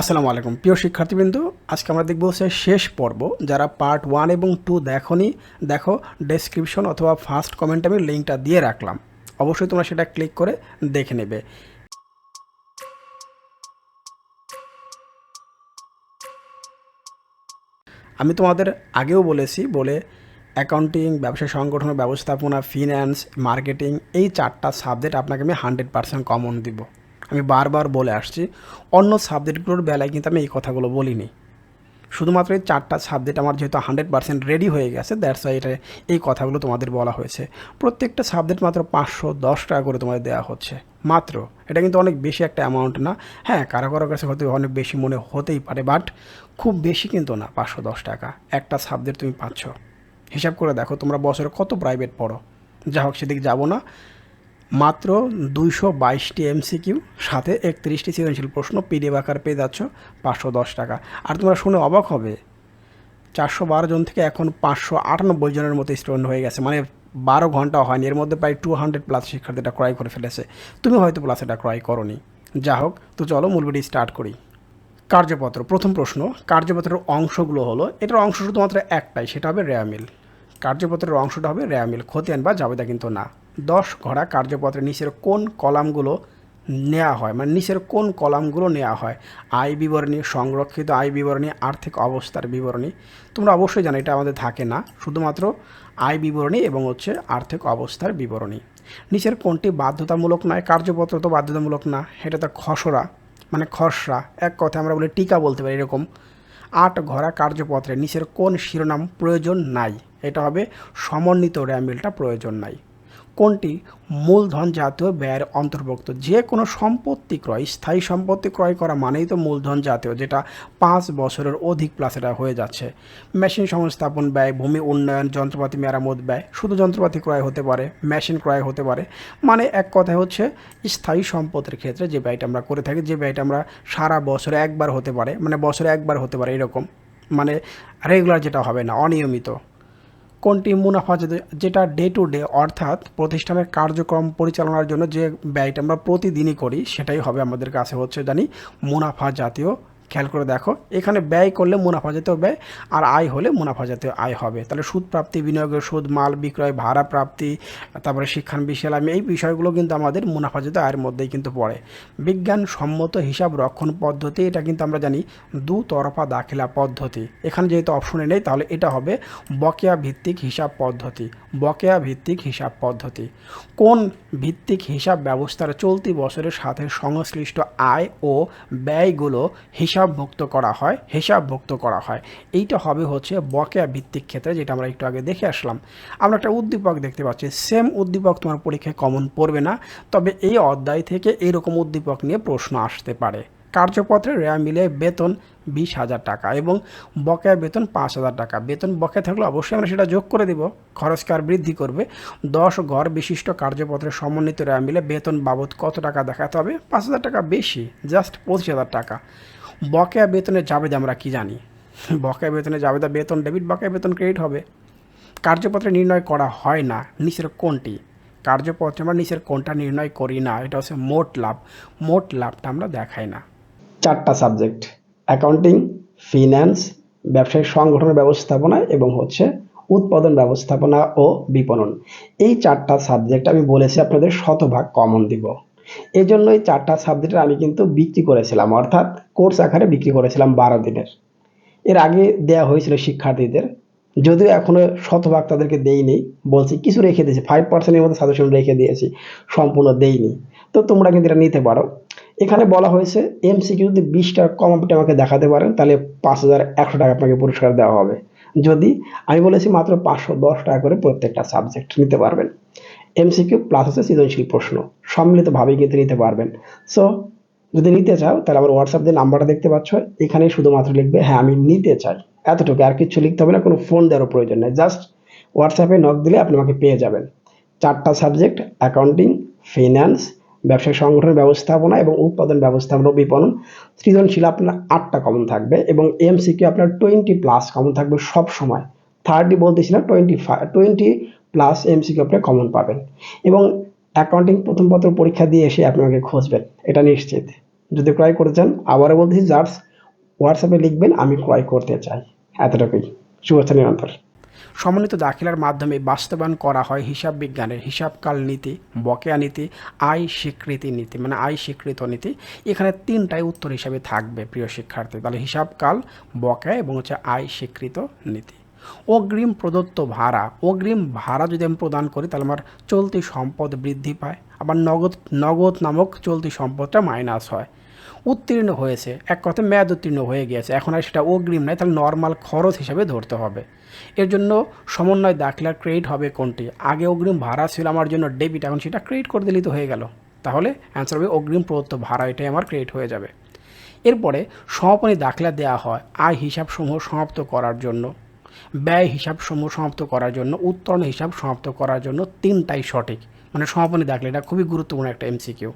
আসসালামু আলাইকুম। প্রিয় শিক্ষার্থীবৃন্দ, আজকে আমরা দেখব হচ্ছে শেষ পর্ব, যারা পার্ট ওয়ান এবং টু দেখনি, দেখো ডেসক্রিপশন অথবা ফার্স্ট কমেন্টে আমি লিঙ্কটা দিয়ে রাখলাম। অবশ্যই তোমরা সেটা ক্লিক করে দেখে নেবে। আমি তোমাদের আগেও বলেছি, বলে অ্যাকাউন্টিং ব্যবসা সংগঠন, ব্যবস্থাপনা ফিন্যান্স মার্কেটিং এই চারটা সাবজেক্ট আপনাকে আমি হান্ড্রেড পার্সেন্ট কমন দিব। আমি বারবার বলে আসছি, অন্য সাবজেক্টগুলোর বেলায় কিন্তু আমি এই কথাগুলো বলিনি। শুধুমাত্র এই চারটা সাবজেক্ট আমার যেহেতু হান্ড্রেড পার্সেন্ট রেডি হয়ে গেছে দ্যাটস ওয়াই এটা, এই কথাগুলো তোমাদের বলা হয়েছে। প্রত্যেকটা সাবজেক্ট মাত্র পাঁচশো দশ টাকা করে তোমাদের দেওয়া হচ্ছে। মাত্র। এটা কিন্তু অনেক বেশি একটা অ্যামাউন্ট না। হ্যাঁ কারও কারও কাছে হয়তো অনেক বেশি মনে হতেই পারে বাট খুব বেশি কিন্তু না, পাঁচশো দশ টাকা। একটা সাবজেক্ট তুমি পাচ্ছ। হিসাব করে দেখো তোমরা বছরে কত প্রাইভেট পড়ো। যা হোক সেদিক যাব না। মাত্র দুইশো বাইশটি এমসিকিউ, সাথে একত্রিশটি সৃজনশীল প্রশ্ন, পিডিএফ আকার পেয়ে যাচ্ছ পাঁচশো দশ টাকা। আর তোমরা শুনে অবাক হবে, চারশো বারো জন থেকে এখন পাঁচশো আটানব্বই জনের মতো স্টুডেন্ট হয়ে গেছে। মানে বারো ঘণ্টা হয়নি, এর মধ্যে প্রায় টু হান্ড্রেড প্লাস শিক্ষার্থীটা ক্রয় করে ফেলেছে। তুমি হয়তো প্লাস এটা ক্রয় করনি। যা হোক, তো চলো মূল স্টার্ট করি। কার্যপত্র, প্রথম প্রশ্ন, কার্যপত্রের অংশগুলো হলো, এটার অংশ শুধুমাত্র একটাই, সেটা হবে রেয়ামিল। কার্যপত্রের অংশটা হবে রেয়ামিল, খতিয়ান বা জাবেদা কিন্তু না। দশ ঘোড়া কার্যপত্রের নিচের কোন কলামগুলো নেওয়া হয়? মানে নিচের কোন কলামগুলো নেওয়া হয়? আয় বিবরণী, সংরক্ষিত আয় বিবরণী, আর্থিক অবস্থার বিবরণী। তোমরা অবশ্যই জানো, এটা আমাদের থাকে না। শুধুমাত্র আয় বিবরণী এবং হচ্ছে আর্থিক অবস্থার বিবরণী। নিচের কোনটি বাধ্যতামূলক নয়? কার্যপত্র তো বাধ্যতামূলক না। এটা তো খসড়া মানে খসড়া। এক কথা আমরা বলি টিকা বলতে পারি এরকম। আট ঘোড়া কার্যপত্রে নিচের কোন শিরোনাম প্রয়োজন নাই? এটা হবে সমন্বিত র্যামিলটা প্রয়োজন নাই। কোনটি মূলধন জাতীয় ব্যয়ের অন্তর্ভুক্ত? যে কোনো সম্পত্তি ক্রয়, স্থায়ী সম্পত্তি ক্রয় করা মানেই তো মূলধন জাতীয়, যেটা পাঁচ বছরের অধিক প্লাস এটা হয়ে যাচ্ছে। মেশিন সংস্থাপন ব্যয়, ভূমি উন্নয়ন, যন্ত্রপাতি মেরামত ব্যয়, শুধু যন্ত্রপাতি ক্রয় হতে পারে, মেশিন ক্রয় হতে পারে। মানে এক কথায় হচ্ছে স্থায়ী সম্পদের ক্ষেত্রে যে ব্যয়টা আমরা করে থাকি, যে ব্যয়টা আমরা সারা বছরে একবার হতে পারে মানে বছরে একবার হতে পারে এরকম। মানে রেগুলার যেটা হবে না, অনিয়মিত। কোনটি মুনাফা যেটা- ডে টু ডে অর্থাৎ প্রতিষ্ঠানের কার্যক্রম পরিচালনার জন্য যে ব্যয়টা আমরা প্রতিদিনই করি, সেটাই হবে আমাদের কাছে হচ্ছে জানি মুনাফা জাতীয় খেয়াল করে দেখো। এখানে ব্যয় করলে মুনাফা জাতীয় ব্যয়, আর আয় হলে মুনাফা জাতীয় আয় হবে। তাহলে সুদ প্রাপ্তি, বিনিয়োগের সুদ, মাল বিক্রয়, ভাড়া প্রাপ্তি, তারপরে শিক্ষান বিশালামি এই বিষয়গুলো কিন্তু আমাদের মুনাফা জাতীয় আয়ের মধ্যেই কিন্তু পড়ে। বিজ্ঞানসম্মত হিসাব রক্ষণ পদ্ধতি, এটা কিন্তু আমরা জানি দু তরফা দাখিলা পদ্ধতি। এখানে যেহেতু অপশনে নেই, তাহলে এটা হবে বকেয়া ভিত্তিক হিসাব পদ্ধতি। বকেয়া ভিত্তিক হিসাব পদ্ধতি। কোন ভিত্তিক হিসাব ব্যবস্থার চলতি বছরের সাথে সংশ্লিষ্ট আয় ও ব্যয়গুলো হিসাবভুক্ত করা হয়, হিসাবভুক্ত করা হয়। এইটা হবে হচ্ছে বকেয়া ভিত্তিক ক্ষেত্রে, যেটা আমরা একটু আগে দেখে আসলাম। আমরা একটা উদ্দীপক দেখতে পাচ্ছি, সেম উদ্দীপক তোমার পরীক্ষায় কমন পড়বে না, তবে এই অধ্যায় থেকে এরকম উদ্দীপক নিয়ে প্রশ্ন আসতে পারে। কার্যপত্রে রেয়া মিলে বেতন বিশ হাজার টাকা এবং বকেয়া বেতন পাঁচ হাজার টাকা। বেতন বকেয়া থাকলে অবশ্যই আমরা সেটা যোগ করে দিব। খরচকার বৃদ্ধি করবে? দশ ঘর বিশিষ্ট কার্যপত্রের সমন্বিত রেয়া মিলে বেতন বাবদ কত টাকা দেখাতে হবে? পাঁচ হাজার টাকা বেশি, জাস্ট পঁচিশ হাজার টাকা। বকেয়া বেতনের জাবেদা আমরা কি জানি? বকেয়া বেতনের জাবেদা বেতন ডেবিট বকেয়া বেতন ক্রেডিট হবে। কার্যপত্রে নির্ণয় করা হয় না, নিচের কোনটি? কার্যপত্রে আমরা নিচের কোনটা নির্ণয় করি না, এটা হচ্ছে মোট লাভ। মোট লাভটা আমরা দেখাই না। চারটা সাবজেক্ট অ্যাকাউন্টিং ফিন্যান্স ব্যবসায়িক সংগঠনের ব্যবস্থাপনা এবং হচ্ছে উৎপাদন ব্যবস্থাপনা ও বিপণন। এই চারটা সাবজেক্ট আমি বলেছি আপনাদের শতভাগ কমন দিব। এই জন্য এই চারটা সাবজেক্ট আমি কিন্তু বিক্রি করেছিলাম, অর্থাৎ কোর্স আকারে বিক্রি করেছিলাম বারো দিনের। এর আগে দেয়া হয়েছিল শিক্ষার্থীদের, যদিও এখনও শতভাগ তাদেরকে দেইনি, বলছি কিছু রেখে দিয়েছি ফাইভ পার্সেন্টের মতো সাজেশন রেখে দিয়েছি, সম্পূর্ণ দেইনি। তো তোমরা কিন্তু এটা নিতে পারো। এখানে বলা হয়েছে এমসিকিউ যদি বিশটা কম আপনি আমাকে দেখাতে পারেন, তাহলে পাঁচ হাজার একশো টাকা আপনাকে পুরস্কার দেওয়া হবে। যদি, আমি বলেছি মাত্র পাঁচশো দশ টাকা করে প্রত্যেকটা সাবজেক্ট নিতে পারবেন। এমসিকিউ প্লাস হচ্ছে সৃজনশীল প্রশ্ন। সম্মিলিতভাবেই কিন্তু নিতে পারবেন। সো যদি নিতে চাও, তাহলে আমার হোয়াটসঅ্যাপ দিয়ে নাম্বারটা দেখতে পাচ্ছ। এখানে শুধুমাত্র লিখবে হ্যাঁ আমি নিতে চাই। এতটুকু, আর কিছু লিখতে হবে না, কোনো ফোন দেওয়ারও প্রয়োজন নেই। জাস্ট হোয়াটসঅ্যাপে নক দিলে আপনি আমাকে পেয়ে যাবেন। চারটা সাবজেক্ট অ্যাকাউন্টিং ফিন্যান্স ব্যবসায়িক সংগঠনের ব্যবস্থাপনা এবং উৎপাদন ব্যবস্থাপনা বিপণন। সৃজনশীল আপনার আটটা কমন থাকবে এবং এমসিকিউ আপনার টোয়েন্টি প্লাস কমন থাকবে সব সময় থার্টি বলতেছি না twenty five twenty plus MCQ আপনি কমন পাবেন। এবং অ্যাকাউন্টিং প্রথম পত্র পরীক্ষা দিয়ে এসে আপনি আমাকে খুঁজবেন। এটা নিশ্চিত। যদি ক্রয় করতে চান, আবারও বলছি জাস্ট হোয়াটসঅ্যাপে লিখবেন, আমি ক্রয় করতে চাই। এতটুকুই। শুভেচ্ছা নিরন্তর। সমন্বিত দাখিলার মাধ্যমে বাস্তবায়ন করা হয় হিসাব বিজ্ঞানের হিসাবকাল নীতি, বকেয়া নীতি, আয় স্বীকৃতি নীতি মানে আয় স্বীকৃত নীতি। এখানে তিনটাই উত্তর হিসাবে থাকবে, প্রিয় শিক্ষার্থী। তাহলে হিসাবকাল বকেয়া এবং হচ্ছে আয় স্বীকৃত নীতি। অগ্রিম প্রদত্ত ভাড়া, অগ্রিম ভাড়া যদি আমি প্রদান করি, তাহলে আমার চলতি সম্পদ বৃদ্ধি পায়। আবার নগদ নগদ নামক চলতি সম্পদটা মাইনাস হয়। উত্তীর্ণ হয়েছে, এক কথা মেয়াদ উত্তীর্ণ হয়ে গিয়েছে, এখন আর সেটা অগ্রিম নয়, তাহলে নর্মাল খরচ হিসাবে ধরতে হবে। এর জন্য সমন্বয় দাখিলার ক্রেডিট হবে কোনটি? আগে অগ্রিম ভাড়া ছিল আমার জন্য ডেবিট এখন সেটা ক্রেডিট করে দিলেই তো হয়ে গেল। তাহলে অ্যান্সার হবে অগ্রিম প্রদত্ত ভাড়া, এটাই আমার ক্রেডিট হয়ে যাবে। এরপরে সমাপনী দাখিলা দেওয়া হয় আয় হিসাবসমূহ সমাপ্ত করার জন্য। ব্যয় হিসাবসমূহ সমাপ্ত করার জন্য, উত্তরণ হিসাব সমাপ্ত করার জন্য তিনটাই সঠিক। মানে সমাপনী দাখিলা, এটা খুবই গুরুত্বপূর্ণ একটা এমসিকিউ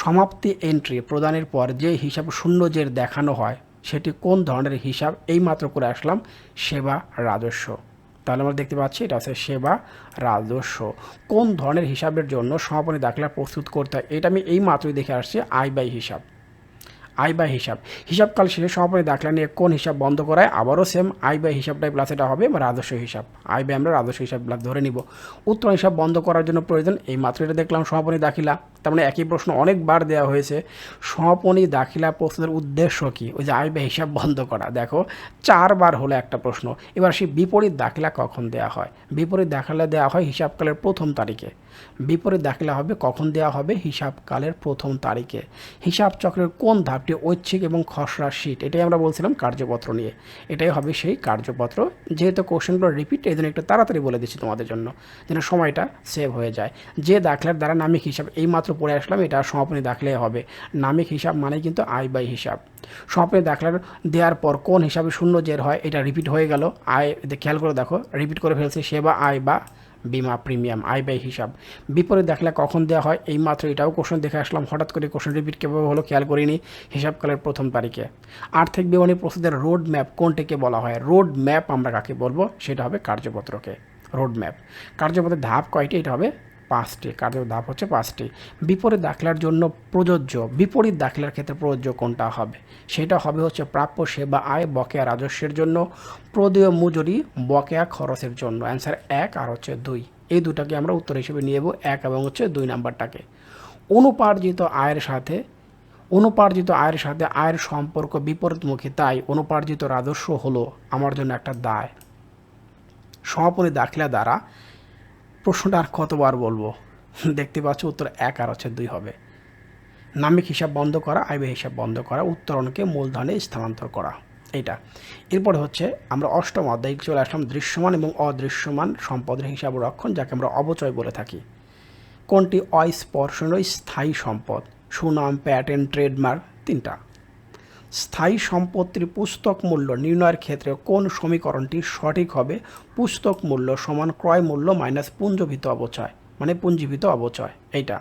সমাপ্তি এন্ট্রি প্রদানের পর যে হিসাব শূন্য যে দেখানো হয়, সেটি কোন ধরনের হিসাব এই মাত্র করে আসলাম সেবা রাজস্ব। তাহলে আমরা দেখতে পাচ্ছি এটা আছে সেবা রাজস্ব। কোন ধরনের হিসাবের জন্য সমাপনী দাখিলা প্রস্তুত করতে হয়, এটা আমি এই মাত্রই দেখে আসছি আয় ব্যয় হিসাব। আয় বাই হিসাব। হিসাবকাল শেষে সমাপনী দাখলা নিয়ে কোন হিসাব বন্ধ করায়? আবারও সেম আয় বাই হিসাবটাই প্লাস এটা হবে রাজস্ব হিসাব। আয় বাই আমরা রাজস্ব হিসাব ধরে নিব। উত্তর হিসাব বন্ধ করার জন্য প্রয়োজন, এই মাত্র এটা দেখলাম সমাপনী দাখিলা। তার মানে একই প্রশ্ন অনেকবার দেওয়া হয়েছে সমাপনী দাখিলা প্রশ্নের উদ্দেশ্য কি? ওই যে আয় ব্যয় হিসাব বন্ধ করা। দেখো, চারবার হলো একটা প্রশ্ন। এবার সেই বিপরীত দাখিলা কখন দেওয়া হয়? বিপরীত দাখিলা দেওয়া হয় হিসাবকালের প্রথম তারিখে। বিপরীত দাখিলা হবে কখন দেওয়া হবে? হিসাবকালের প্রথম তারিখে। হিসাব চক্রের কোন ধাপটি ঐচ্ছিক এবং খসড়া শীট এটাই আমরা বলছিলাম কার্যপত্র নিয়ে। এটাই হবে সেই কার্যপত্র। যেহেতু কোশ্চেনগুলো রিপিট এই জন্য একটু তাড়াতাড়ি বলে দিচ্ছি তোমাদের জন্য, যেন সময়টা সেভ হয়ে যায়। যে দাখলার দ্বারা নামিক হিসাব, এইমাত্র পড়ে আসলাম, এটা সমাপনী দাখলে হবে। নামিক হিসাব মানে কিন্তু আয় বাই হিসাব। সমাপনী দাখলার দেওয়ার পর কোন হিসাবে শূন্য জের হয়, এটা রিপিট হয়ে গেল। আয় খেয়াল করে দেখো রিপিট করে ফেলছে, সেবা, আয় বা বিমা প্রিমিয়াম, আয় ব্যয় হিসাব। বিপরীত দেখলে কখন দেওয়া হয়? এই মাত্র এটাও কোশ্চেন দেখে আসলাম। হঠাৎ করে কোশ্চেন রিপিট কীভাবে হলো খেয়াল করিনি। হিসাবকালের প্রথম তারিখে। আর্থিক বিবরণী প্রস্তুতের রোড ম্যাপ কোনটিকে বলা হয়? রোড ম্যাপ আমরা কাকে বলব? সেটা হবে কার্যপত্রকে। রোড ম্যাপ কার্যপত্রের ধাপ কয়টি? এটা হবে পাঁচটি কার্য ধাপ হচ্ছে পাঁচটি। বিপরীত দাখিলার জন্য প্রযোজ্য, বিপরীত দাখিলার ক্ষেত্রে প্রযোজ্য কোনটা হবে? সেটা হবে হচ্ছে প্রাপ্য সেবা, আয়, বকেয়া, রাজস্বের জন্য, প্রদেয় মজুরি, বকেয়া খরচের জন্য। অ্যান্সার এক আর হচ্ছে দুই। এই দুটাকে আমরা উত্তর হিসেবে নিয়ে নেব, এক এবং হচ্ছে দুই নাম্বারটাকে। অনুপার্জিত আয়ের সাথে, অনুপার্জিত আয়ের সাথে আয়ের সম্পর্ক বিপরীতমুখী, তাই অনুপার্জিত রাজস্ব হলো আমার জন্য একটা দায়। সমাপনী দাখিলা দ্বারা প্রশ্নটা আর কতবার বলব? দেখতে পাচ্ছ উত্তর এক আর হচ্ছে দুই হবে। নামিক হিসাব বন্ধ করা আইবে হিসাব বন্ধ করা, উত্তরণকে মূলধনে স্থানান্তর করা এটা এরপরে হচ্ছে আমরা অষ্টম অধ্যায় চলে আসলাম দৃশ্যমান এবং অদৃশ্যমান সম্পদের হিসাব রক্ষণ, যাকে আমরা অবচয় বলে থাকি। কোনটি অস্পর্শনীয় স্থায়ী সম্পদ? সুনাম প্যাটেন্ট ট্রেডমার্ক তিনটা। স্থায়ী সম্পত্তির পুস্তক মূল্য নির্ণয়ের ক্ষেত্রে কোন সমীকরণটি সঠিক হবে? পুস্তক মূল্য সমান ক্রয় মূল্য মাইনাস পুঞ্জীভূত অবচয় মানে পুঞ্জীভূত অবচয় এইটা।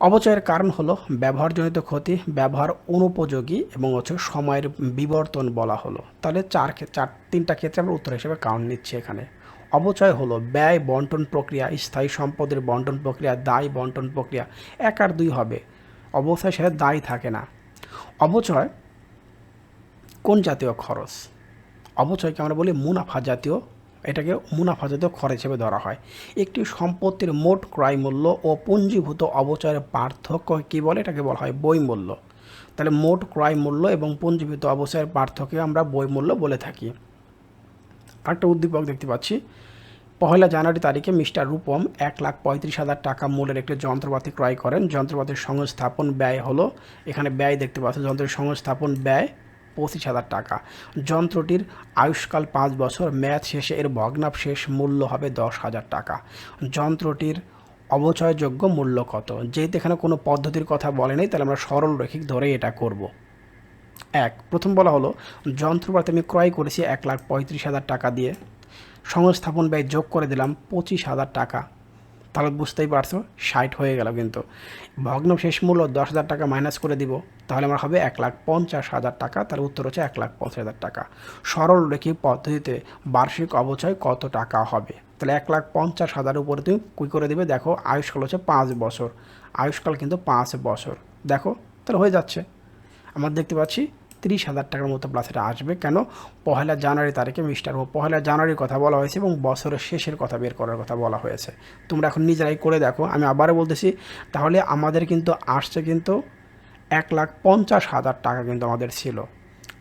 অবচয়ের কারণ হলো ব্যবহারজনিত ক্ষতি, ব্যবহার অনুপযোগী এবং হচ্ছে সময়ের বিবর্তন বলা হলো। তাহলে চার চার, তিনটা ক্ষেত্রে আমরা উত্তর হিসেবে কাউন্ট নিচ্ছি এখানে। অবচয় হলো ব্যয় বন্টন প্রক্রিয়া, স্থায়ী সম্পদের বন্টন প্রক্রিয়া, দায় বন্টন প্রক্রিয়া, এক আর দুই হবে। অবস্থায় সাথে দায় থাকে না। অবচয় কোন জাতীয় খরচ? অবচয়কে আমরা বলি মুনাফা জাতীয়, এটাকে মুনাফা জাতীয় খরচ হিসেবে ধরা হয়। একটি সম্পত্তির মোট ক্রয় মূল্য ও পুঞ্জীভূত অবচয়ের পার্থক্য কী বলে? এটাকে বলা হয় বই মূল্য তাহলে মোট ক্রয় মূল্য এবং পুঞ্জীভূত অবচয়ের পার্থক্য আমরা বই মূল্য বলে থাকি। আরেকটা উদ্দীপক দেখতে পাচ্ছি পহেলা জানুয়ারি তারিখে মিস্টার রূপম এক লাখ পঁয়ত্রিশ হাজার টাকা মূল্যের একটি যন্ত্রপাতি ক্রয় করেন। যন্ত্রপাতির সংস্থাপন ব্যয় হলো, এখানে ব্যয় দেখতে পাচ্ছেন, যন্ত্রের সংস্থাপন ব্যয় পঁচিশ হাজার টাকা। যন্ত্রটির আয়ুষ্কাল পাঁচ বছর ম্যাচ শেষে এর ভগ্নাবশেষ মূল্য হবে দশ হাজার টাকা। যন্ত্রটির অবচয়যোগ্য মূল্য কত? যেহেতু এখানে কোনো পদ্ধতির কথা বলে নেই, তাহলে আমরা সরল রৈখিক ধরেই এটা করব। এক, প্রথম বলা হলো, যন্ত্রপাতি আমি ক্রয় করেছি এক লাখ পঁয়ত্রিশ হাজার টাকা দিয়ে। সংস্থাপন ব্যয় যোগ করে দিলাম পঁচিশ হাজার টাকা। তাহলে বুঝতেই পারছ, ষাট হয়ে গেল কিন্তু। ভগ্ন শেষ মূল্য দশ হাজার টাকা মাইনাস করে দিব, তাহলে আমার হবে এক লাখ পঞ্চাশ হাজার টাকা তার উত্তর হচ্ছে এক লাখ পঞ্চাশ হাজার টাকা। সরল রেখে পদ্ধতিতে বার্ষিক অবচয় কত টাকা হবে? তাহলে এক লাখ পঞ্চাশ হাজার উপরে তুমি কী করে দেবে? দেখো, আয়ুষ্কাল হচ্ছে পাঁচ বছর। আয়ুষ্কাল কিন্তু পাঁচ বছর। দেখো, তাহলে হয়ে যাচ্ছে। আমরা দেখতে পাচ্ছি তিরিশ হাজার টাকার মতো প্লাস এটা আসবে। কেন? পহেলা জানুয়ারি তারিখে মিস্টার ও পহেলা জানুয়ারির কথা বলা হয়েছে এবং বছরের শেষের কথা বের করার কথা বলা হয়েছে। তোমরা এখন নিজেরাই করে দেখো। আমি আবারও বলতেছি, তাহলে আমাদের কিন্তু আসছে কিন্তু এক লাখ পঞ্চাশ হাজার টাকা কিন্তু আমাদের ছিল।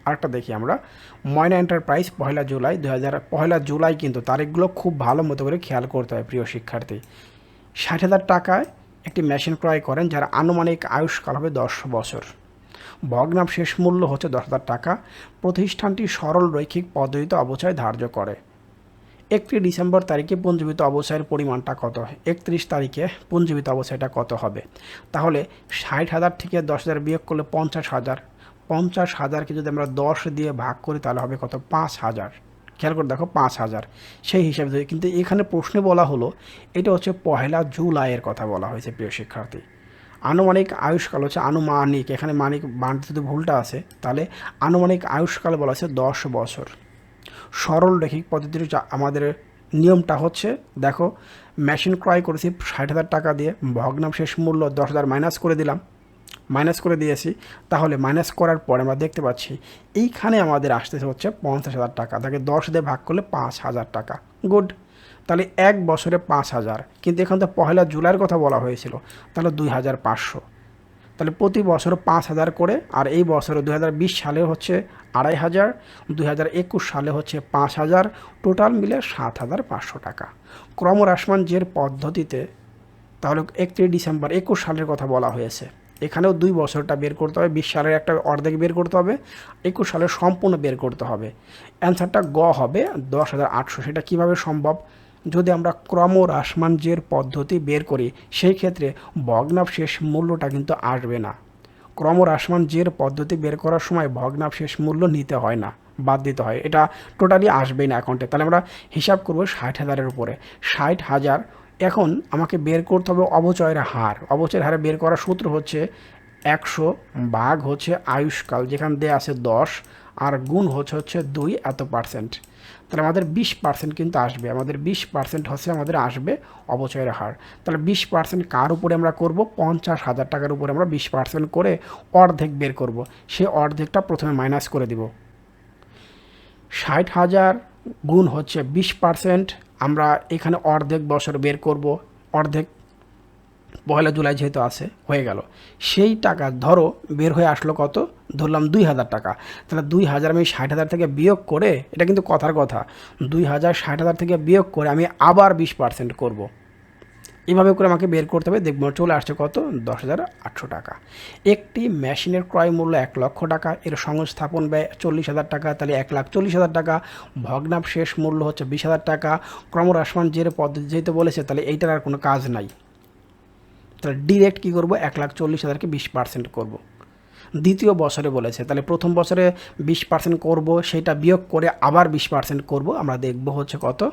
আরেকটা দেখি আমরা। ময়না এন্টারপ্রাইজ পয়লা জুলাই দু হাজার পয়লা জুলাই কিন্তু তারিখগুলো খুব ভালো মতো করে খেয়াল করতে হয় প্রিয় শিক্ষার্থী। ষাট হাজার টাকায় একটি মেশিন ক্রয় করেন যার আনুমানিক আয়ুষ্কাল হবে দশ বছর। ভগ্নাম শেষ মূল্য হচ্ছে দশ হাজার টাকা। প্রতিষ্ঠানটি সরল রৈখিক পদ্ধতিতে অবচয় ধার্য করে। একত্রিশ ডিসেম্বর তারিখে পঞ্জীবিত অবচয়ের পরিমাণটা কত? হয় একত্রিশ তারিখে পঞ্জীবিত অবচয়টা কত হবে? তাহলে ষাট হাজার থেকে দশ হাজার বিয়োগ করলে পঞ্চাশ হাজার। পঞ্চাশ হাজারকে যদি আমরা দশ দিয়ে ভাগ করি, তাহলে হবে কত? পাঁচ হাজার। খেয়াল করে দেখো, পাঁচ হাজার। সেই হিসাবে কিন্তু এখানে প্রশ্নে বলা হলো, এটা হচ্ছে পহেলা জুলাইয়ের কথা বলা হয়েছে প্রিয় শিক্ষার্থী। আনুমানিক আয়ুষ্কাল হচ্ছে আনুমানিক, এখানে মানিক বানতে যদি ভুলটা আছে, তাহলে আনুমানিক আয়ুষ্কাল বলা হচ্ছে দশ বছর। সরল রেখিক পদ্ধতির আমাদের নিয়মটা হচ্ছে, দেখো মেশিন ক্রয় করেছি ষাট হাজার টাকা দিয়ে ভগ্নাম শেষ মূল্য দশ হাজার মাইনাস করে দিলাম মাইনাস করে দিয়েছি, তাহলে মাইনাস করার পরে আমরা দেখতে পাচ্ছি, এইখানে আমাদের আসতেছে হচ্ছে পঞ্চাশ হাজার টাকা, তাকে দশ দিয়ে ভাগ করলে পাঁচ হাজার টাকা। গুড তাহলে এক বছরে পাঁচ হাজার। কিন্তু এখান তো পহেলা জুলাইয়ের কথা বলা হয়েছিল, তাহলে দুই হাজার পাঁচশো। তাহলে প্রতি বছর পাঁচ হাজার করে, আর এই বছরে দু হাজার বিশ সালে হচ্ছে আড়াই হাজার একুশ সালে হচ্ছে পাঁচ হাজার, টোটাল মিলে সাত হাজার পাঁচশো টাকা। ক্রমহ্রাসমান জের পদ্ধতিতে, তাহলে একত্রিশ ডিসেম্বর একুশ সালের কথা বলা হয়েছে। এখানেও দুই বছরটা বের করতে হবে, বিশ সালের একটা অর্ধেক বের করতে হবে, একুশ সালের সম্পূর্ণ বের করতে হবে। অ্যান্সারটা গ হবে, দশ হাজার আটশো, সেটা কীভাবে সম্ভব? যদি আমরা ক্রমহ্রাসমান জের পদ্ধতি বের করি, সেই ক্ষেত্রে ভগ্নাব শেষ মূল্যটা কিন্তু আসবে না। ক্রমহ্রাসমান জের পদ্ধতি বের করার সময় ভগ্নাব শেষ মূল্য নিতে হয় না, বাদ দিতে হয়। এটা টোটালি আসবেই না অ্যাকাউন্টে তাহলে আমরা হিসাব করব ষাট হাজারের উপরে। ষাট হাজার, এখন আমাকে বের করতে হবে অবচয়ের হার। অবচয়ের হারে বের করার সূত্র হচ্ছে একশো ভাগ হচ্ছে আয়ুষ্কাল, যেখান দিয়ে আছে দশ, আর গুণ হচ্ছে হচ্ছে দুই এত পার্সেন্ট তাহলে আমাদের বিশ পার্সেন্ট কিন্তু আসবে। আমাদের বিশ পার্সেন্ট হচ্ছে আমাদের আসবে অবচয়ের হার। তাহলে বিশ পার্সেন্ট কার উপরে আমরা করব? পঞ্চাশ হাজার টাকার উপরে আমরা বিশ পার্সেন্ট করে অর্ধেক বের করব। সে অর্ধেকটা প্রথমে মাইনাস করে দিব। ষাট হাজার গুণ হচ্ছে বিশ পার্সেন্ট আমরা এখানে অর্ধেক বছর বের করব। অর্ধেক পয়লা জুলাই যেহেতু আছে, হয়ে গেল। সেই টাকা ধরো বের হয়ে আসলো কত? ধরলাম দুই হাজার টাকা। তাহলে দুই হাজার আমি ষাট হাজার থেকে বিয়োগ করে, এটা কিন্তু কথার কথা, দুই হাজার ষাট হাজার থেকে বিয়োগ করে আমি আবার বিশ পার্সেন্ট করব। এভাবে করে আমাকে বের করতে হবে, দেখব চলে আসছে কত? দশ হাজার আটশো টাকা। একটি মেশিনের ক্রয় মূল্য এক লক্ষ টাকা, এর সংস্থাপন ব্যয় চল্লিশ হাজার টাকা, তাহলে এক লাখ চল্লিশ হাজার টাকা। ভগ্নাব শেষ মূল্য হচ্ছে বিশ হাজার টাকা। ক্রমহ্রাসমান জের পদ্ধতি যেহেতু বলেছে, তাহলে এইটার আর কোনো কাজ নাই। তাহলে ডিরেক্ট কী করব? এক লাখ চল্লিশ হাজারকে বিশ পার্সেন্ট করব। দ্বিতীয় বছরে বলেছে, তাহলে প্রথম বছরে বিশ পার্সেন্ট করব, সেটা বিয়োগ করে আবার বিশ পার্সেন্ট করব, আমরা দেখব হচ্ছে কত?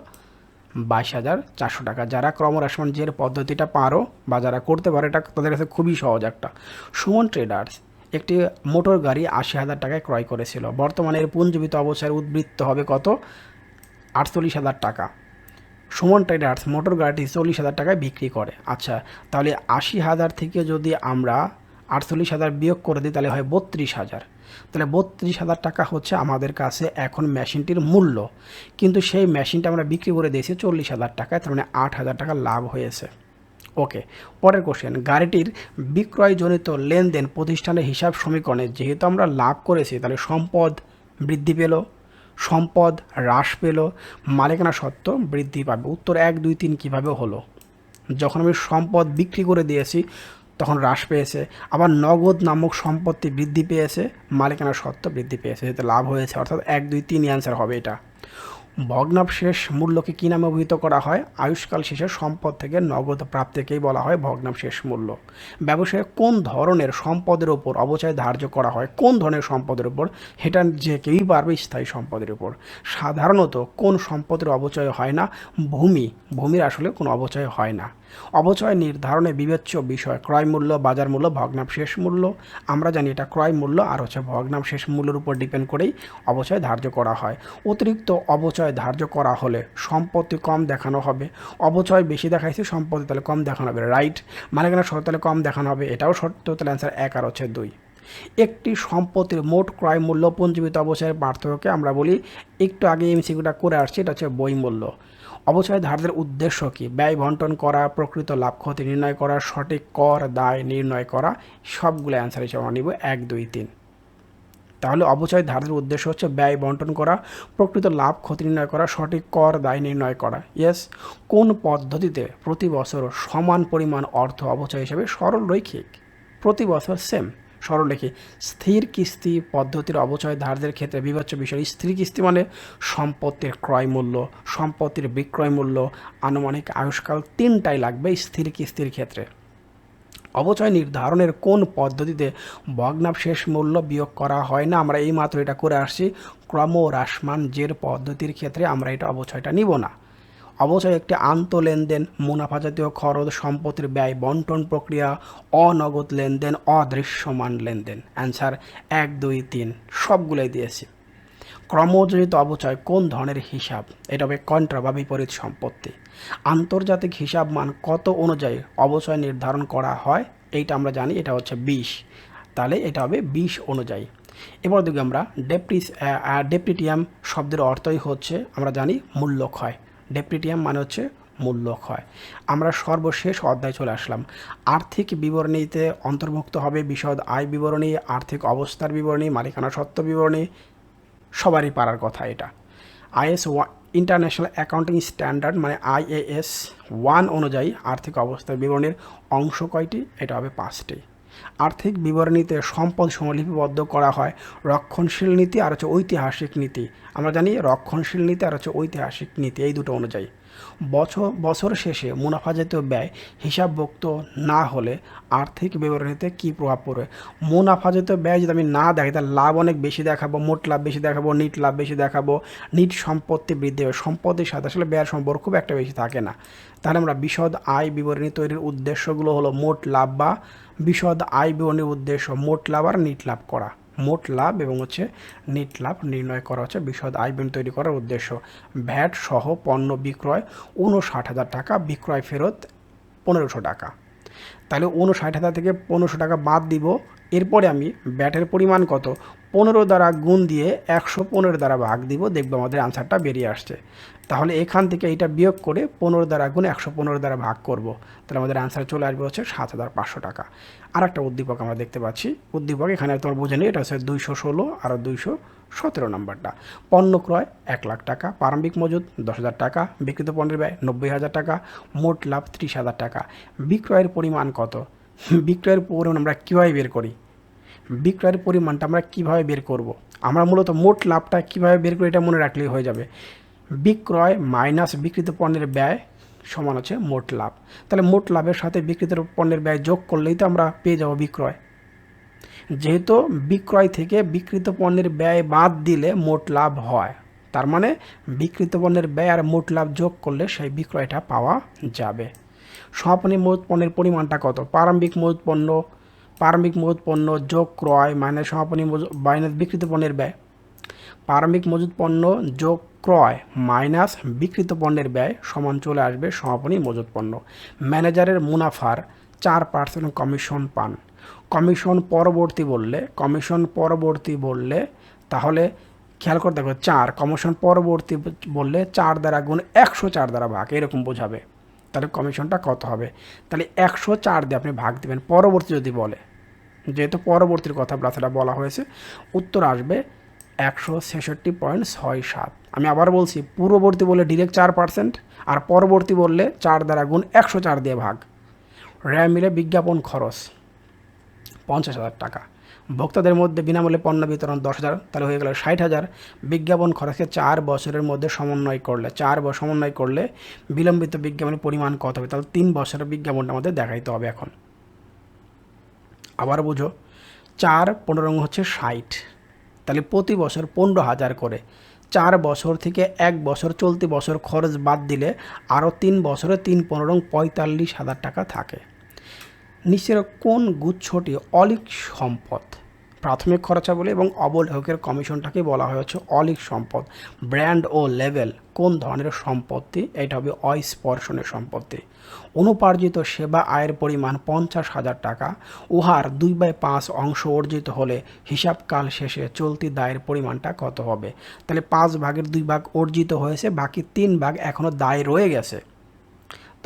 বাইশ হাজার চারশো টাকা। যারা ক্রমরাসমান জের পদ্ধতিটা পারো বা যারা করতে পারো, এটা তাদের কাছে খুবই সহজ একটা। সুমন ট্রেডার্স একটি মোটর গাড়ি আশি হাজার টাকায় ক্রয় করেছিল। বর্তমানে এর পুঞ্জীবিত অবস্থায় উদ্বৃত্ত হবে কত? আটচল্লিশ হাজার টাকা। সুমন ট্রেডার্স মোটর গাড়িটি চল্লিশ হাজার টাকায় বিক্রি করে। আচ্ছা তাহলে আশি হাজার থেকে যদি আমরা আটচল্লিশ হাজার বিয়োগ করে দিই, তাহলে হয় বত্রিশ হাজার। তাহলে বত্রিশ হাজার টাকা হচ্ছে আমাদের কাছে এখন মেশিনটির মূল্য। কিন্তু সেই মেশিনটা আমরা বিক্রি করে দিয়েছি চল্লিশ হাজার টাকায়, তার মানে আট হাজার টাকা লাভ হয়েছে। ওকে, পরের কোশ্চেন গাড়িটির বিক্রয়জনিত লেনদেন প্রতিষ্ঠানের হিসাব সমীকরণে যেহেতু আমরা লাভ করেছি, তাহলে সম্পদ বৃদ্ধি পেল। সম্পদ হ্রাস পেল, মালিকানা সত্ত্ব বৃদ্ধি পাবে। উত্তর এক, দুই, তিন কীভাবে হলো? যখন আমি সম্পদ বিক্রি করে দিয়েছি, তখন হ্রাস পেয়েছে। আবার নগদ নামক সম্পত্তি বৃদ্ধি পেয়েছে, মালিকানা সত্ত্ব বৃদ্ধি পেয়েছে। এতে লাভ হয়েছে, অর্থাৎ এক, দুই, তিন অ্যান্সার হবে এটা। ভগ্নাবশেষ মূল্যকে কী নামে অভিহিত করা হয়? আয়ুষ্কাল শেষে সম্পদ থেকে নগদ প্রাপ্তিকেই বলা হয় ভগ্নাবশেষ মূল্য। ব্যবসায়ে কোন ধরনের সম্পদের ওপর অবচয় ধার্য করা হয়? কোন ধরনের সম্পদের উপর? সেটা যে কেউই পারবে স্থায়ী সম্পদের উপর। সাধারণত কোন সম্পদের অবচয় হয় না? ভূমি। ভূমির আসলে কোনো অবচয় হয় না। অবচয় নির্ধারণে বিবেচ্য বিষয়, ক্রয় মূল্য, বাজার মূল্য ভগ্নাবশেষ মূল্য। আমরা জানি এটা ক্রয় মূল্য আর হচ্ছে ভগ্নাবশেষ মূল্যের উপর ডিপেন্ড করেই অবচয় ধার্য করা হয়। অতিরিক্ত অবচয় ধার্য করা হলে সম্পত্তি কম দেখানো হবে। অবচয় বেশি দেখাইছে, সম্পত্তি তাহলে কম দেখানো হবে। রাইট? মালিকানা সত্য তাহলে কম দেখানো হবে, এটাও সত্য তাহলে অ্যান্সার এক আর হচ্ছে দুই। একটি সম্পত্তির মোট ক্রয় মূল্য পঞ্জীবিত অবচয়ের পার্থক্যকে আমরা বলি, একটু আগে এমসিকিউটা করে আসছি, এটা হচ্ছে বই মূল্য। অবচয় ধারদের উদ্দেশ্য কি? ব্যয় বন্টন করা, প্রকৃত লাভ, ক্ষতি নির্ণয় করা, সঠিক কর, দায় নির্ণয় করা, সবগুলো অ্যান্সার হিসেবে আমরা নিব এক, দুই, তিন। তাহলে অবচয় ধারদের উদ্দেশ্য হচ্ছে ব্যয় বন্টন করা, প্রকৃত লাভ, ক্ষতি নির্ণয় করা, সঠিক কর, দায় নির্ণয় করা। ইয়েস কোন পদ্ধতিতে প্রতি বছর সমান পরিমাণ অর্থ অবচয় হিসেবে সরল রৈখিক? প্রতি বছর সেম সরলরেখে স্থির কিস্তি পদ্ধতির অবচয় ধারদের ক্ষেত্রে বিবেচ্য বিষয়। স্থির কিস্তি মানে সম্পত্তির ক্রয় মূল্য, সম্পত্তির বিক্রয় মূল্য, আনুমানিক আয়ুষ্কাল তিনটাই লাগবে স্থির কিস্তির ক্ষেত্রে। অবচয় নির্ধারণের কোন পদ্ধতিতে ভগ্নাবশেষ মূল্য বিয়োগ করা হয় না, আমরা এই মাত্র এটা করে আসছি। ক্রম হ্রাসমান জের পদ্ধতির ক্ষেত্রে আমরা এটা অবচয়টা নিব না। অবচয় একটি আন্ত লেনদেন মুনাফা জাতীয় খরচ, সম্পত্তির ব্যয়, বন্টন প্রক্রিয়া অনগদ লেনদেন, অদৃশ্যমান লেনদেন। অ্যান্সার এক, দুই, তিন, সবগুলোই দিয়েছি। ক্রমজনিত অবচয় কোন ধরনের হিসাব? এটা হবে কন্ট্রা বা বিপরীত সম্পত্তি। আন্তর্জাতিক হিসাব মান কত অনুযায়ী অবচয় নির্ধারণ করা হয়? এইটা আমরা জানি, এটা হচ্ছে বিশ। তাহলে এটা হবে বিশ অনুযায়ী। এবার দেখি আমরা ডেপ্রিস ডেপ্রিটিয়াম শব্দের অর্থই হচ্ছে, আমরা জানি মূল্য ক্ষয়। ডেপ্রিটিয়াম মানে হচ্ছে মূল্য ক্ষয় আমরা সর্বশেষ অধ্যায় চলে আসলাম। আর্থিক বিবরণীতে অন্তর্ভুক্ত হবে বিশদ আয় বিবরণী, আর্থিক অবস্থার বিবরণী, মালিকানা সত্ত্ব বিবরণী, সবারই পারার কথা এটা। আইএস ইন্টারন্যাশনাল অ্যাকাউন্টিং স্ট্যান্ডার্ড মানে আইএএস ওয়ান অনুযায়ী আর্থিক অবস্থার বিবরণীর অংশ কয়টি? এটা হবে পাঁচটি। আর্থিক বিবরণীতে সম্পদ সমলিপিবদ্ধ করা হয়। রক্ষণশীল নীতি আর হচ্ছে ঐতিহাসিক নীতি। আমরা জানি রক্ষণশীল নীতি আর হচ্ছে ঐতিহাসিক নীতি, এই দুটো অনুযায়ী। বছর বছর শেষে মুনাফা জাতীয় ব্যয় হিসাবভুক্ত না হলে আর্থিক বিবরণীতে কী প্রভাব পড়বে? মুনাফা জাতীয় ব্যয় যদি আমি না দেখি, তাহলে লাভ অনেক বেশি দেখাবো, মোট লাভ বেশি দেখাবো, নিট লাভ বেশি দেখাবো, নিট সম্পত্তি বৃদ্ধি হবে। সম্পত্তির সাথে আসলে ব্যয়ের সম্পর্ক খুব একটা বেশি থাকে না। তাহলে আমরা বিশদ আয় বিবরণী তৈরির উদ্দেশ্যগুলো হলো মোট লাভ বা বিশদ আয় বিবরণীর উদ্দেশ্য মোট লাভ আর নিট লাভ করা। মোট লাভ এবং হচ্ছে নিট লাভ নির্ণয় করা হচ্ছে বিশদ আয় বিবরণী তৈরি করার উদ্দেশ্য। ভ্যাট সহ পণ্য বিক্রয় উনষাট হাজার টাকা, বিক্রয় ফেরত পনেরোশো টাকা। তাহলে উনষাট হাজার থেকে পনেরোশো টাকা বাদ দিব। এরপরে আমি ব্যাটের পরিমাণ কত? পনেরো দ্বারা গুণ দিয়ে একশো পনেরো দ্বারা ভাগ দিব, দেখব আমাদের আনসারটা বেরিয়ে আসছে। তাহলে এখান থেকে এইটা বিয়োগ করে পনেরো দ্বারা গুণ একশো পনেরো দ্বারা ভাগ করব। তাহলে আমাদের আনসার চলে আসবে হচ্ছে সাত হাজার পাঁচশো টাকা। আর একটা উদ্দীপক আমরা দেখতে পাচ্ছি। উদ্দীপক এখানে তোমার বুঝে নেই, এটা হচ্ছে দুইশো ষোলো আর দুইশো সতেরো নম্বরটা। পণ্য ক্রয় এক লাখ টাকা, প্রারম্ভিক মজুদ দশ হাজার টাকা, বিক্রিত পণ্যের ব্যয় নব্বই হাজার টাকা, মোট লাভ ত্রিশ হাজার টাকা। বিক্রয়ের পরিমাণ কত? বিক্রয়ের পরিমাণ আমরা কীভাবে বের করি? বিক্রয়ের পরিমাণটা আমরা কীভাবে বের করব। আমরা মূলত মোট লাভটা কীভাবে বের করি এটা মনে রাখলেই হয়ে যাবে। বিক্রয় মাইনাস বিক্রিত পণ্যের ব্যয় সমান হচ্ছে মোট লাভ। তাহলে মোট লাভের সাথে বিক্রিত পণ্যের ব্যয় যোগ করলেই তো আমরা পেয়ে যাব বিক্রয়। যেহেতু বিক্রয় থেকে বিক্রিত পণ্যের ব্যয় বাদ দিলে মোট লাভ হয়। তার মানে বিক্রিত পণ্যের ব্যয় আর মোট লাভ যোগ করলে সেই বিক্রয়টা পাওয়া যাবে। সমাপনী মজুত পণ্যের পরিমাণটা কত? প্রারম্ভিক মজুত পণ্য, প্রারম্ভিক মজুত পণ্য যোগ ক্রয় মাইনাস সমাপনী মাইনাস বিক্রিত পণ্যের ব্যয়। প্রারম্ভিক মজুত পণ্য যোগ ক্রয় মাইনাস বিক্রিত পণ্যের ব্যয় সমান চলে আসবে সমাপনী মজুত পণ্য। ম্যানেজারের মুনাফার চার পার্সেন্ট কমিশন পান। কমিশন পরবর্তী বললে, কমিশন পরবর্তী বললে, তাহলে খেয়াল করে দেখো, চার, কমিশন পরবর্তী বললে চার দ্বারা গুণ একশো চার দ্বারা ভাগ, এরকম বোঝাবে। তাহলে কমিশনটা কত হবে? তাহলে একশো চার দিয়ে আপনি ভাগ দেবেন, পরবর্তী যদি বলে, যেহেতু পরবর্তীর কথা ব্রাথাটা বলা হয়েছে, উত্তর আসবে একশো ছেষট্টি পয়েন্ট ছয় সাত। আমি আবার বলছি, পূর্ববর্তী বললে ডিরেক্ট চার পার্সেন্ট আর পরবর্তী বললে চার দ্বারা গুণ একশো চার দিয়ে ভাগ। র্যাম মিলে বিজ্ঞাপন খরচ। পঞ্চাশ হাজার টাকা। ভোক্তাদের মধ্যে বিনামূল্যে পণ্য বিতরণ দশ হাজার, তাহলে হয়ে গেল ষাট হাজার। বিজ্ঞাপন খরচকে চার বছরের মধ্যে সমন্বয় করলে, চার বছর সমন্বয় করলে বিলম্বিত বিজ্ঞাপনের পরিমাণ কত হবে? তাহলে তিন বছরের বিজ্ঞাপনটা আমাদের দেখাইতে হবে এখন। আবার বুঝো, চার পনেরো হচ্ছে ষাট। তাহলে প্রতি বছর পনেরো হাজার করে। চার বছর থেকে এক বছর চলতি বছর খরচ বাদ দিলে আরও তিন বছরে তিন পনেরো পঁয়তাল্লিশ হাজার টাকা থাকে। নিচের কোন গুচ্ছটি? অলিক সম্পদ। প্রাথমিক খরচাবলী এবং অবলেহকের কমিশনটাকে বলা হয়েছে অলিক সম্পদ। ব্র্যান্ড ও লেভেল, কোন ধরনের সম্পত্তি? এটা হবে অস্পর্শনের সম্পত্তি। অনুপার্জিত সেবা আয়ের পরিমাণ পঞ্চাশ হাজার টাকা। উহার দুই বাই পাঁচ অংশ অর্জিত হলে হিসাবকাল শেষে চলতি দায়ের পরিমাণটা কত হবে? তাহলে পাঁচ ভাগের দুই ভাগ অর্জিত হয়েছে, বাকি তিন ভাগ এখনও দায় রয়ে গেছে।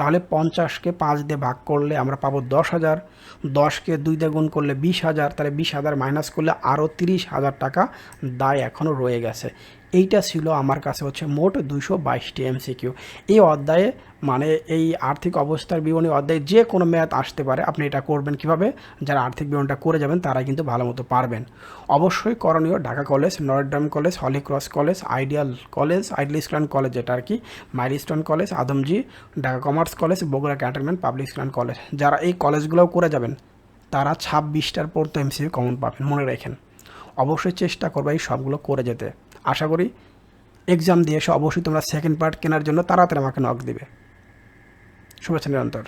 তাহলে পঞ্চাশকে পাঁচ দিয়ে ভাগ করলে আমরা পাবো দশ হাজার। দশকে দুই দিয়ে গুণ করলে বিশ হাজার, তাহলে বিশ হাজার মাইনাস করলে আরও তিরিশ হাজার টাকা দায় এখনও রয়ে গেছে। এইটা ছিল আমার কাছে হচ্ছে মোট দুশো বাইশটি এমসিকিউ। এই অধ্যায়ে মানে এই আর্থিক অবস্থার বিবরণী অধ্যায়ে যে কোনো ম্যাথ আসতে পারে, আপনি এটা করবেন কীভাবে? যারা আর্থিক বিবরণটা করে যাবেন, তারা কিন্তু ভালো মতো পারবেন। অবশ্যই করণীয় Dhaka College Notre Dame College, Holy Cross College, Ideal College, Ideal ইসলাম কলেজ যেটা আর কি, Milestone College, Adamjee, Dhaka Commerce College, Bogura cantonment, public ইসলাম কলেজ। যারা এই কলেজগুলোও করে যাবেন, তারা ছাব্বিশটার পর তো এমসিকিউ কমন পাবেন, মনে রাখেন। অবশ্যই চেষ্টা করবে এই সবগুলো করে যেতে। আশা করি এক্সাম দিয়ে এসে অবশ্যই তোমরা সেকেন্ড পার্ট কেনার জন্য তাড়াতাড়ি আমাকে নক দেবে। শুভেচ্ছা নিরন্তর।